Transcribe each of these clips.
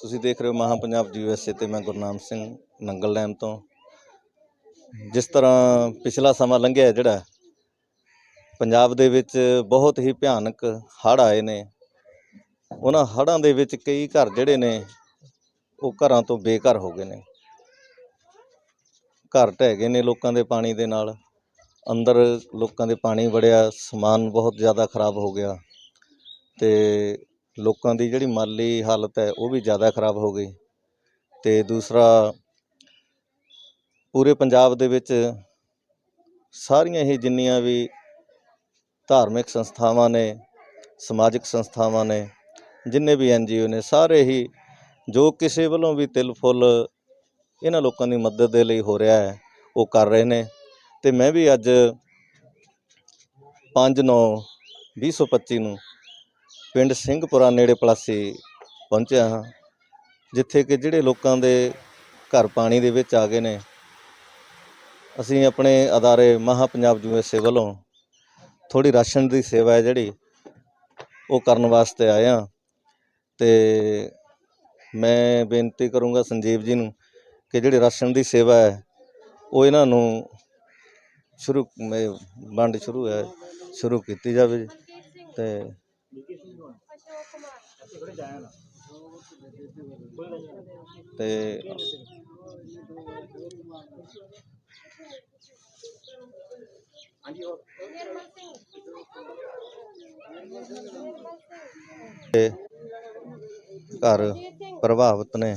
ਤੁਸੀਂ ਦੇਖ ਰਹੇ ਹੋ ਮਹਾ ਪੰਜਾਬ ਜੀ ਯੂਐਸਏ ਤੇ ਮੈਂ ਗੁਰਨਾਮ ਸਿੰਘ ਨੰਗਲ ਡੈਮ ਤੋਂ। ਜਿਸ ਤਰ੍ਹਾਂ ਪਿਛਲਾ ਸਮਾਂ ਲੰਘਿਆ ਜਿਹੜਾ, ਪੰਜਾਬ ਦੇ ਵਿੱਚ ਬਹੁਤ ਹੀ ਭਿਆਨਕ ਹੜ੍ਹ ਆਏ ਨੇ। ਉਹਨਾਂ ਹੜ੍ਹਾਂ ਦੇ ਵਿੱਚ ਕਈ ਘਰ ਜਿਹੜੇ ਨੇ, ਉਹ ਘਰਾਂ ਤੋਂ ਬੇਘਰ ਹੋ ਗਏ ਨੇ। ਘਰ ਢਹਿ ਗਏ ਨੇ ਲੋਕਾਂ ਦੇ ਪਾਣੀ ਦੇ ਨਾਲ। ਅੰਦਰ ਲੋਕਾਂ ਦੇ ਪਾਣੀ ਵੜਿਆ, ਸਮਾਨ ਬਹੁਤ ਜ਼ਿਆਦਾ ਖਰਾਬ ਹੋ ਗਿਆ। ਤੇ ਲੋਕਾਂ ਦੀ ਜਿਹੜੀ ਮਾਲੀ ਹਾਲਤ ਹੈ ਉਹ ਵੀ ਜ਼ਿਆਦਾ ਖਰਾਬ ਹੋ ਗਈ। ਤੇ ਦੂਸਰਾ, ਪੂਰੇ ਪੰਜਾਬ ਦੇ ਵਿੱਚ ਸਾਰੀਆਂ ਹੀ ਜਿੰਨੀਆਂ ਵੀ ਧਾਰਮਿਕ ਸੰਸਥਾਵਾਂ ਨੇ, ਸਮਾਜਿਕ ਸੰਸਥਾਵਾਂ ਨੇ, ਜਿੰਨੇ ਵੀ ਐਨਜੀਓ ਨੇ, ਸਾਰੇ ਹੀ ਜੋ ਕਿਸੇ ਵੱਲੋਂ ਵੀ ਤਿਲ ਫੁੱਲ ਇਹਨਾਂ ਲੋਕਾਂ ਦੀ ਮਦਦ ਦੇ ਲਈ ਹੋ ਰਿਹਾ ਹੈ, ਉਹ ਕਰ ਰਹੇ ਨੇ। ਤੇ ਮੈਂ ਵੀ ਅੱਜ 5 9 2025 ਨੂੰ ਪਿੰਡ ਸਿੰਘਪੁਰਾ ਨੇੜੇ ਪਲਾਸੀ ਪਹੁੰਚਿਆ ਹਾਂ, ਜਿੱਥੇ ਕਿ ਜਿਹੜੇ ਲੋਕਾਂ ਦੇ ਘਰ ਪਾਣੀ ਦੇ ਵਿੱਚ ਆ ਗਏ ਨੇ, ਅਸੀਂ ਆਪਣੇ ਅਦਾਰੇ ਮਹਾ ਪੰਜਾਬ ਯੂਐਸਏ ਵੱਲੋਂ ਥੋੜੀ ਰਾਸ਼ਨ ਦੀ ਸੇਵਾ ਹੈ ਜਿਹੜੀ, ਉਹ ਕਰਨ ਵਾਸਤੇ ਆਏ ਹਾਂ ਤੇ ਮੈਂ ਬੇਨਤੀ ਕਰੂੰਗਾ ਸੰਜੀਵ ਜੀ ਨੂੰ ਕਿ ਜਿਹੜੀ ਰਾਸ਼ਨ ਦੀ ਸੇਵਾ ਹੈ, ਉਹ ਇਹਨਾਂ ਨੂੰ ਸ਼ੁਰੂ ਵੰਡ ਸ਼ੁਰੂ ਹੈ, ਸ਼ੁਰੂ ਕੀਤੀ ਜਾਵੇ ਜੀ। ਤੇ ਤੇ ਤੇ ਘਰ ਪ੍ਰਭਾਵਿਤ ਨੇ।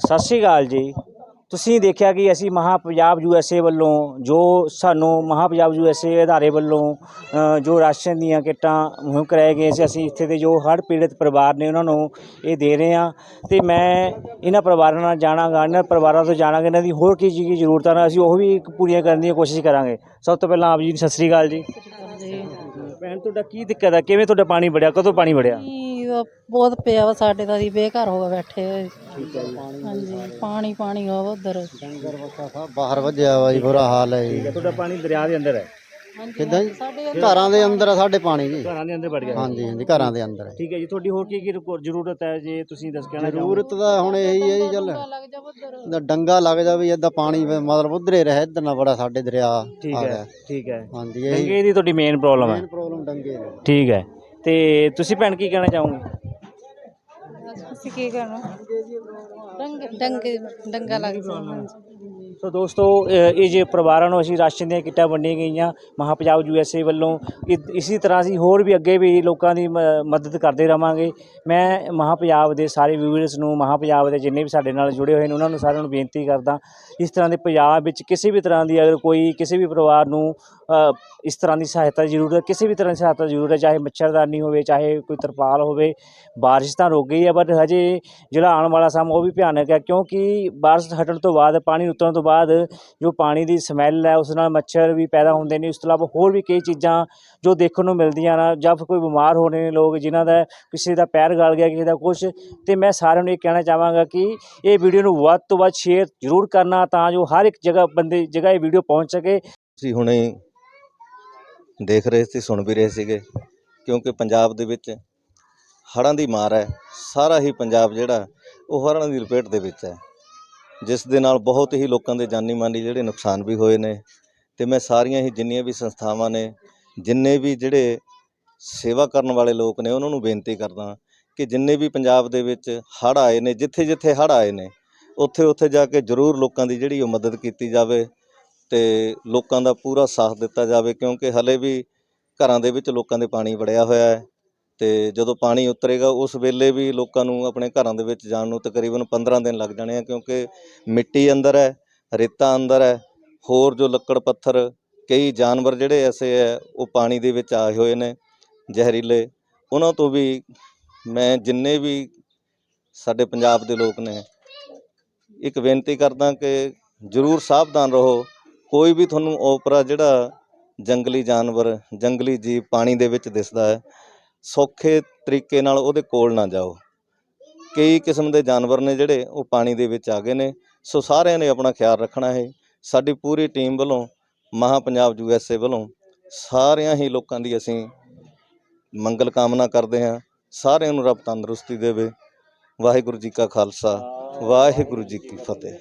ਸਤਿ ਸ਼੍ਰੀ ਅਕਾਲ ਜੀ। ਤੁਸੀਂ ਦੇਖਿਆ ਕਿ ਅਸੀਂ ਮਹਾ ਪੰਜਾਬ ਯੂਐਸਏ ਵੱਲੋਂ ਜੋ ਸਾਨੂੰ ਮਹਾ ਪੰਜਾਬ ਯੂਐਸਏ ਅਦਾਰੇ ਵੱਲੋਂ ਜੋ ਰਾਸ਼ਨ ਦੀਆਂ ਕਿੱਟਾਂ ਮੁਹਿੰਮ ਕਰਾਏ ਗਏ ਸੀ ਅਸੀਂ ਇੱਥੇ ਦੇ ਜੋ ਹੜ੍ਹ ਪੀੜਤ ਪਰਿਵਾਰ ਨੇ ਉਹਨਾਂ ਨੂੰ ਇਹ ਦੇ ਰਹੇ ਹਾਂ। ਤੇ ਮੈਂ ਇਹਨਾਂ ਪਰਿਵਾਰਾਂ ਨਾਲ ਜਾਣਾਂਗਾ ਇਹਨਾਂ ਪਰਿਵਾਰਾਂ ਤੋਂ ਜਾਣਾਂਗੇ ਇਹਨਾਂ ਦੀ ਹੋਰ ਕੀ ਚੀਜ਼ ਦੀ ਜ਼ਰੂਰਤਾਂ ਨੇ ਅਸੀਂ ਉਹ ਵੀ ਪੂਰੀਆਂ ਕਰਨ ਦੀ ਕੋਸ਼ਿਸ਼ ਕਰਾਂਗੇ। ਸਭ ਤੋਂ ਪਹਿਲਾਂ ਆਪ ਜੀ ਨੂੰ ਸਤਿ ਸ਼੍ਰੀ ਅਕਾਲ ਜੀ। ਭੈਣ ਤੁਹਾਡਾ ਕੀ ਦਿੱਕਤ ਹੈ? ਕਿਵੇਂ ਤੁਹਾਡਾ ਪਾਣੀ ਵੜਿਆ? ਕਦੋਂ ਪਾਣੀ ਵੜਿਆ? ਦਾ ਬਹੁਤ ਪਿਆ ਵਾ ਸਾਡੇ ਤਾਂ ਅਸੀਂ ਬੇਘਰ ਹੋ ਕੇ ਬੈਠੇ ਹੋਏ। ਠੀਕ ਹੈ ਜੀ। ਹਾਂਜੀ ਪਾਣੀ ਪਾਣੀ ਹੋ ਉਧਰ। ਡੰਗਰ ਬੱਚਾ ਸਭ ਬਾਹਰ ਵੱਜਿਆ ਵਾ ਜੀ ਬੁਰਾ ਹਾਲ ਹੈ ਜੀ। ਤੁਹਾਡਾ ਪਾਣੀ ਦਰਿਆ ਦੇ ਅੰਦਰ ਹੈ? ਕਿੱਦਾਂ ਜੀ? ਸਾਡੇ ਘਰਾਂ ਦੇ ਅੰਦਰ ਆ ਸਾਡੇ ਪਾਣੀ ਜੀ। ਘਰਾਂ ਦੇ ਅੰਦਰ ਵੜ ਗਿਆ। ਹਾਂਜੀ ਹਾਂਜੀ ਘਰਾਂ ਦੇ ਅੰਦਰ ਹੈ। ਠੀਕ ਹੈ ਜੀ ਤੁਹਾਡੀ ਹੋਰ ਕੀ ਕੀ ਰਿਕੋ- ਜ਼ਰੂਰਤ ਹੈ ਜੇ ਤੁਸੀਂ ਦੱਸ ਕਹਿਣਾ ਚਾਹੋ? ਜ਼ਰੂਰਤ ਤਾਂ ਹੁਣ ਇਹੀ ਹੈ ਜੀ ਚੱਲ। ਲੱਗ ਜਾ ਉਧਰ। ਇਹਦਾ ਡੰਗਾ ਲੱਗ ਜਾਵੇ ਏਦਾਂ ਪਾਣੀ ਵੀ ਮਤਲਬ ਉਧਰੇ ਰਹੇ ਇੱਧਰ ਨਾ ਬੜਾ ਸਾਡੇ ਦਰਿਆ ਠੀਕ ਆ ਹੈ ਗਿਆ। ਠੀਕ ਹੈ। ਹਾਂਜੀ ਇਹੀ ਡੰਗੇ ਦੀ ਤੁਹਾਡੀ ਮੇਨ ਪ੍ਰੋਬਲਮ ਹੈ। ਮੇਨ ਪ੍ਰੋਬਲਮ ਡੰਗੇ ਦੀ। ਠੀਕ ਹੈ। ਤੇ ਤੁਸੀਂ ਭੈਣ ਕੀ ਕਹਿਣਾ ਚਾਹੋਗੇ? ਅਸੀਂ ਕੀ ਕਰਨਾ ਡੰਗ ਡੰਗ ਡੰਗਾ ਲੱਗ ਜਾ ਹਾਂਜੀ। ਸੋ ਦੋਸਤੋ, ਇਹ ਜੇ ਪਰਿਵਾਰਾਂ ਨੂੰ ਅਸੀਂ ਰਾਸ਼ਨ ਦੀਆਂ ਕਿੱਟਾਂ ਵੰਡੀਆਂ ਗਈਆਂ ਮਹਾ ਪੰਜਾਬ ਯੂਐਸਏ ਵੱਲੋਂ, ਇ- ਤਰ੍ਹਾਂ ਅਸੀਂ ਹੋਰ ਵੀ ਅੱਗੇ ਵੀ ਲੋਕਾਂ ਦੀ ਮਦਦ ਕਰਦੇ ਰਵਾਂਗੇ। ਮੈਂ ਮਹਾ ਪੰਜਾਬ ਦੇ ਸਾਰੇ ਵਿਊਅਰਸ ਨੂੰ ਮਹਾ ਪੰਜਾਬ ਦੇ ਜਿੰਨੇ ਵੀ ਸਾਡੇ ਨਾਲ ਜੁੜੇ ਹੋਏ ਨੇ, ਉਹਨਾਂ ਨੂੰ ਸਾਰਿਆਂ ਨੂੰ ਬੇਨਤੀ ਕਰਦਾ, ਇਸ ਤਰ੍ਹਾਂ ਦੇ ਪੰਜਾਬ ਵਿੱਚ ਕਿਸੇ ਵੀ ਤਰ੍ਹਾਂ ਦੀ ਅਗਰ ਕੋਈ ਕਿਸੇ ਵੀ ਪਰਿਵਾਰ ਨੂੰ ਇਸ ਤਰ੍ਹਾਂ ਦੀ ਸਹਾਇਤਾ ਦੀ ਜ਼ਰੂਰਤ ਹੈ, ਕਿਸੇ ਵੀ ਤਰ੍ਹਾਂ ਦੀ ਸਹਾਇਤਾ ਦੀ ਜ਼ਰੂਰਤ ਹੈ, ਚਾਹੇ ਮੱਛਰਦਾਨੀ ਹੋਵੇ, ਚਾਹੇ ਕੋਈ ਤਰਪਾਲ ਹੋਵੇ, ਬਾਰਿਸ਼ ਤਾਂ ਰੁਕ ਗਈ ਹੈ ਪਰ ਹਜੇ ਜਿਹੜਾ ਆਉਣ ਵਾਲਾ ਸਮਾਂ ਉਹ ਵੀ ਭਿਆਨਕ ਹੈ, ਕਿਉਂਕਿ ਬਾਰਿਸ਼ ਹਟਣ ਤੋਂ ਬਾਅਦ ਪਾਣੀ ਉਤਰਨ ਤੋਂ ਬਾਅਦ ਜੋ ਪਾਣੀ ਦੀ ਸਮੈਲ ਹੈ, ਉਸ ਨਾਲ ਮੱਛਰ ਵੀ ਪੈਦਾ ਹੁੰਦੇ ਨੇ। ਉਸ ਤੋਂ ਇਲਾਵਾ ਹੋਰ ਵੀ ਕਈ ਚੀਜ਼ਾਂ ਜੋ ਦੇਖਣ ਨੂੰ ਮਿਲਦੀਆਂ ਨਾ, ਜਾਂ ਫਿਰ ਕੋਈ ਬਿਮਾਰ ਹੋ ਰਹੇ ਨੇ ਲੋਕ, ਜਿਨ੍ਹਾਂ ਦਾ ਕਿਸੇ ਦਾ ਪੈਰ ਗਲ ਗਿਆ, ਕਿਸੇ ਦਾ ਕੁਛ। ਤੇ ਮੈਂ ਸਾਰਿਆਂ ਨੂੰ ਇਹ ਕਹਿਣਾ ਚਾਹਾਂਗਾ ਕਿ ਇਹ ਵੀਡੀਓ ਨੂੰ ਵੱਧ ਤੋਂ ਵੱਧ ਸ਼ੇਅਰ ਜ਼ਰੂਰ ਕਰਨਾ, ਤਾਂ ਜੋ ਹਰ ਇੱਕ ਜਗ੍ਹਾ ਬੰਦੇ, ਜਗ੍ਹਾ ਇਹ ਵੀਡੀਓ ਪਹੁੰਚ ਸਕੇ। ਤੁਸੀਂ ਹੁਣੇ ਦੇਖ ਰਹੇ ਸੀ, ਸੁਣ ਵੀ ਰਹੇ ਸੀਗੇ, ਕਿਉਂਕਿ ਪੰਜਾਬ ਦੇ ਵਿੱਚ ਹੜ੍ਹਾਂ ਦੀ ਮਾਰ ਹੈ। ਸਾਰਾ ਹੀ ਪੰਜਾਬ ਜਿਹੜਾ, ਉਹ ਹੜ੍ਹਾਂ ਦੀ ਲਪੇਟ ਦੇ ਵਿੱਚ ਹੈ। ਜਿਸ ਦੇ ਨਾਲ ਬਹੁਤ ਹੀ ਲੋਕਾਂ ਦੇ ਜਾਨੀ ਮਾਨੀ ਜਿਹੜੇ ਨੁਕਸਾਨ ਵੀ ਹੋਏ ਨੇ ਤੇ ਮੈਂ ਸਾਰੀਆਂ ਹੀ ਜਿੰਨੀਆਂ ਵੀ ਸੰਸਥਾਵਾਂ ਨੇ, ਜਿੰਨੇ ਵੀ ਜਿਹੜੇ ਸੇਵਾ ਕਰਨ ਵਾਲੇ ਲੋਕ ਨੇ, ਉਹਨਾਂ ਨੂੰ ਬੇਨਤੀ ਕਰਦਾ ਕਿ ਜਿੰਨੇ ਵੀ ਪੰਜਾਬ ਦੇ ਵਿੱਚ ਹੜ੍ਹ ਆਏ ਨੇ ਜਿੱਥੇ ਜਿੱਥੇ ਹੜ੍ਹ ਆਏ ਨੇ ਉੱਥੇ ਉੱਥੇ ਜਾ ਕੇ ਜ਼ਰੂਰ ਲੋਕਾਂ ਦੀ ਜਿਹੜੀ ਉਹ ਮਦਦ ਕੀਤੀ ਜਾਵੇ ਤੇ ਲੋਕਾਂ ਦਾ ਪੂਰਾ ਸਾਥ ਦਿੱਤਾ ਜਾਵੇ ਕਿਉਂਕਿ ਹਲੇ ਵੀ ਘਰਾਂ ਦੇ ਵਿੱਚ ਲੋਕਾਂ ਦੇ ਪਾਣੀ ਵੜਿਆ ਹੋਇਆ ਹੈ। ਤੇ ਜਦੋਂ ਪਾਣੀ ਉਤਰੇਗਾ, ਉਸ ਵੇਲੇ ਵੀ ਲੋਕਾਂ ਨੂੰ ਆਪਣੇ ਘਰਾਂ ਦੇ ਵਿੱਚ ਜਾਣ ਨੂੰ ਤਕਰੀਬਨ 15 ਦਿਨ ਲੱਗ ਜਾਣੇ ਆ, ਕਿਉਂਕਿ ਮਿੱਟੀ ਅੰਦਰ ਹੈ, ਰੇਤਾ ਅੰਦਰ ਹੈ, ਹੋਰ ਜੋ ਲੱਕੜ ਪੱਥਰ, ਕਈ ਜਾਨਵਰ ਜਿਹੜੇ ਐਸੇ ਹੈ, ਉਹ ਪਾਣੀ ਦੇ ਵਿੱਚ ਆਏ ਹੋਏ ਨੇ, ਜ਼ਹਿਰੀਲੇ। ਉਹਨਾਂ ਤੋਂ ਵੀ ਮੈਂ ਜਿੰਨੇ ਵੀ ਸਾਡੇ ਪੰਜਾਬ ਦੇ ਲੋਕ ਨੇ, ਇੱਕ ਬੇਨਤੀ ਕਰਦਾ ਕਿ ਜ਼ਰੂਰ ਸਾਵਧਾਨ ਰਹੋ। ਕੋਈ ਵੀ ਤੁਹਾਨੂੰ ਓਪਰਾ ਜਿਹੜਾ ਜੰਗਲੀ ਜਾਨਵਰ, ਜੰਗਲੀ ਜੀਵ ਪਾਣੀ ਦੇ ਵਿੱਚ ਦਿਸਦਾ ਹੈ ਸੌਖੇ ਤਰੀਕੇ ਨਾਲ ਉਹਦੇ ਕੋਲ ਨਾ ਜਾਓ। ਕਈ ਕਿਸਮ ਦੇ ਜਾਨਵਰ ਨੇ ਜਿਹੜੇ ਉਹ ਪਾਣੀ ਦੇ ਵਿੱਚ ਆ ਗਏ ਨੇ। ਸੋ ਸਾਰਿਆਂ ਨੇ ਆਪਣਾ ਖਿਆਲ ਰੱਖਣਾ ਹੈ। ਸਾਡੀ ਪੂਰੀ ਟੀਮ ਵੱਲੋਂ, ਮਹਾ ਪੰਜਾਬ ਯੂਐਸਏ ਵੱਲੋਂ ਸਾਰਿਆਂ ਹੀ ਲੋਕਾਂ ਦੀ ਅਸੀਂ ਮੰਗਲ ਕਾਮਨਾ ਕਰਦੇ ਹਾਂ। ਸਾਰਿਆਂ ਨੂੰ ਰੱਬ ਤੰਦਰੁਸਤੀ ਦੇਵੇ। ਵਾਹਿਗੁਰੂ ਜੀ ਕਾ ਖਾਲਸਾ, ਵਾਹਿਗੁਰੂ ਜੀ ਕੀ ਫਤਿਹ।